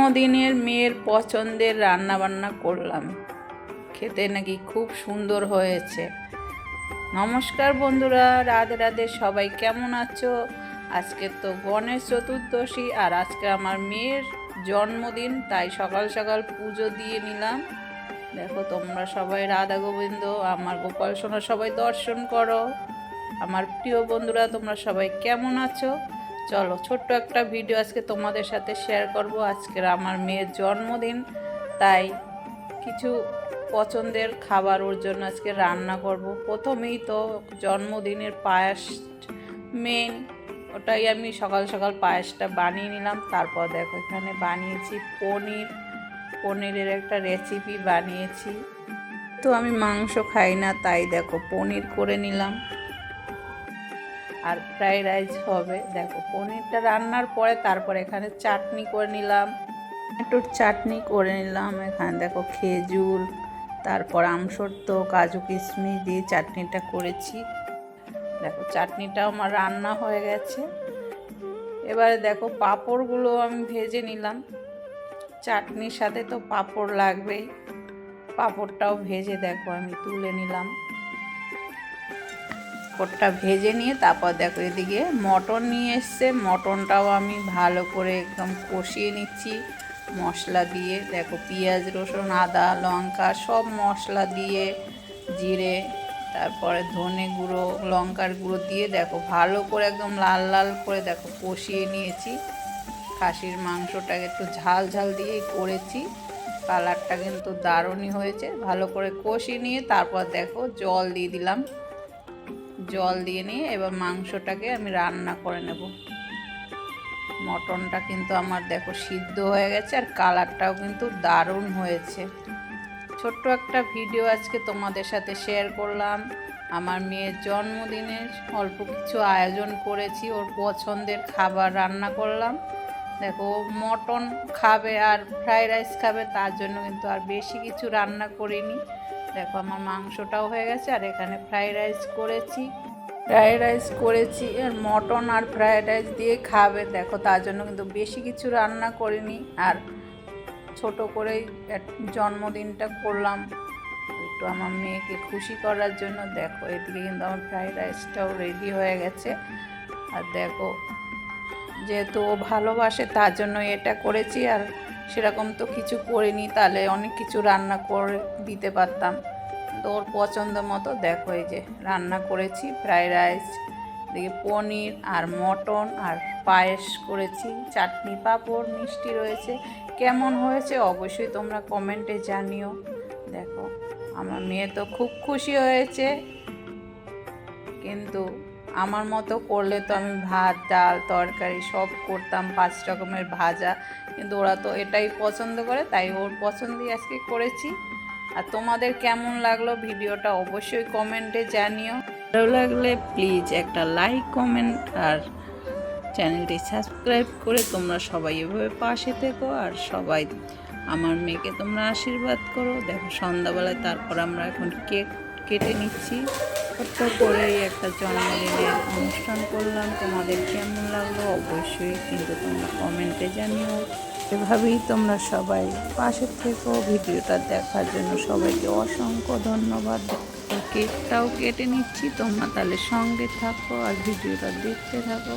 জন্মদিনের মেয়ের পছন্দের রান্না বান্না করলাম। খেতে নাকি খুব সুন্দর হয়েছে। নমস্কার বন্ধুরা, রাধে রাধে, সবাই কেমন আছো? আজকে তো গণেশ চতুর্দশী আর আজকে আমার মেয়ের জন্মদিন, তাই সকাল সকাল পুজো দিয়ে নিলাম। দেখো, তোমরা সবাই রাধা গোবিন্দ, আমার গোপাল সোনা সবাই দর্শন করো। আমার প্রিয় বন্ধুরা, তোমরা সবাই কেমন আছো? চলো, ছোট্ট একটা ভিডিও আজকে তোমাদের সাথে শেয়ার করব। আজকের আমার মেয়ের জন্মদিন, তাই কিছু পছন্দের খাবার ওর জন্য আজকে রান্না করব। প্রথমেই তো জন্মদিনের পায়েস মেন ওটাই আমি সকাল সকাল পায়েসটা বানিয়ে নিলাম। তারপর দেখো, এখানে বানিয়েছি পনির। পনিরের একটা রেসিপি বানিয়েছি। তো আমি মাংস খাই না, তাই দেখো, পনির করে নিলাম। আর ফ্রাইড রাইস হবে। দেখো, পনিরটা রান্নার পরে তারপর এখানে চাটনি করে নিলাম। একটু চাটনি করে নিলাম এখানে। দেখো, খেজুর, তারপর আমসত্ব কাজু কিশমিশ দিয়ে চাটনিটা করেছি। দেখো, চাটনিটাও আমার রান্না হয়ে গেছে। এবারে দেখো, পাঁপড়গুলো আমি ভেজে নিলাম। চাটনির সাথে তো পাঁপড় লাগবেই। পাঁপড়টাও ভেজে দেখো, আমি তুলে নিলাম। পাঁপড়টা ভেজে নিয়ে তারপর দেখো এদিকে মটন নিয়ে এসছে। মটনটাও আমি ভালো করে একদম কষিয়ে নিচ্ছি। মশলা দিয়ে দেখো পেঁয়াজ, রসুন, আদা, লঙ্কা সব মশলা দিয়ে জিরে, তারপরে ধনে গুঁড়ো, লঙ্কার গুঁড়ো দিয়ে দেখো ভালো করে একদম লাল লাল করে দেখো কষিয়ে নিয়েছি। খাসির মাংসটাকে একটু ঝাল ঝাল দিয়েই করেছি। কালারটা কিন্তু দারুণই হয়েছে। ভালো করে কষিয়ে নিয়ে তারপর দেখো জল দিয়ে দিলাম। জল দিয়ে নিয়ে এবার মাংসটাকে আমি রান্না করে নেব। মটনটা কিন্তু আমার দেখো সিদ্ধ হয়ে গেছে আর কালারটাও কিন্তু দারুণ হয়েছে। ছোট্ট একটা ভিডিও আজকে তোমাদের সাথে শেয়ার করলাম। আমার মেয়ের জন্মদিনের অল্প কিছু আয়োজন করেছি, ওর পছন্দের খাবার রান্না করলাম। দেখো মটন খাবে আর ফ্রাইড রাইস খাবে, তার জন্য কিন্তু আর বেশি কিছু রান্না করিনি। দেখো আমার মাংসটাও হয়ে গেছে, আর এখানে ফ্রাইড রাইস করেছি। ফ্রাইড রাইস করেছি, আর মটন আর ফ্রাইড রাইস দিয়ে খাবে। দেখো, তার জন্য কিন্তু বেশি কিছু রান্না করিনি, আর ছোট করেই জন্মদিনটা করলাম। একটু আমার মেয়েকে খুশি করার জন্য দেখো, এদিকে কিন্তু আমার ফ্রাইড রাইসটাও রেডি হয়ে গেছে। আর দেখো, যেহেতু ও ভালোবাসে, তার জন্য এটা করেছি, আর সেরকম তো কিছু করিনি, তাহলে অনেক কিছু রান্না করে দিতে পারতাম। তো ওর পছন্দ মতো দেখো এই যে, রান্না করেছি, ফ্রাইড রাইস, এদিকে পনির আর মটন আর পায়েস করেছি, চাটনি পাঁপড়, মিষ্টি রয়েছে। কেমন হয়েছে অবশ্যই তোমরা কমেন্টে জানিও। দেখো, আমার মেয়ে তো খুব খুশি হয়েছে। কিন্তু আমার মতো করলে তো আমি ভাত, ডাল, তরকারি সব করতাম, পাঁচ রকমের ভাজা। কিন্তু ওরা তো এটাই পছন্দ করে, তাই ওর পছন্দই আজকে করেছি। আর তোমাদের কেমন লাগল ভিডিওটা অবশ্যই কমেন্টে জানিও। ভালো লাগলে প্লিজ একটা লাইক কমেন্ট আর চ্যানেলটি সাবস্ক্রাইব করে তোমরা সবাই এভাবে পাশে থেকো আর সবাই আমার মেয়েকে তোমরা আশীর্বাদ করো। দেখো সন্ধ্যাবেলায় তারপর আমরা এখন কেক কেটে নিচ্ছি। ছোট্ট করেই একটা জন্মদিনের অনুষ্ঠান করলাম। তোমাদের কেমন লাগল অবশ্যই কিন্তু তোমরা কমেন্টে জানিও। এভাবেই তোমরা সবাই পাশে থেকেও ভিডিওটা দেখার জন্য সবাইকে অসংখ্য ধন্যবাদ। কেকটাও কেটে নিচ্ছি, তোমরা তাহলে সঙ্গে থাকো আর ভিডিওটা দেখতে থাকো।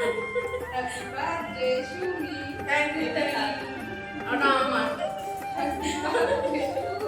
Happy birthday, Shumi. Thank you, thank you. Oh, no,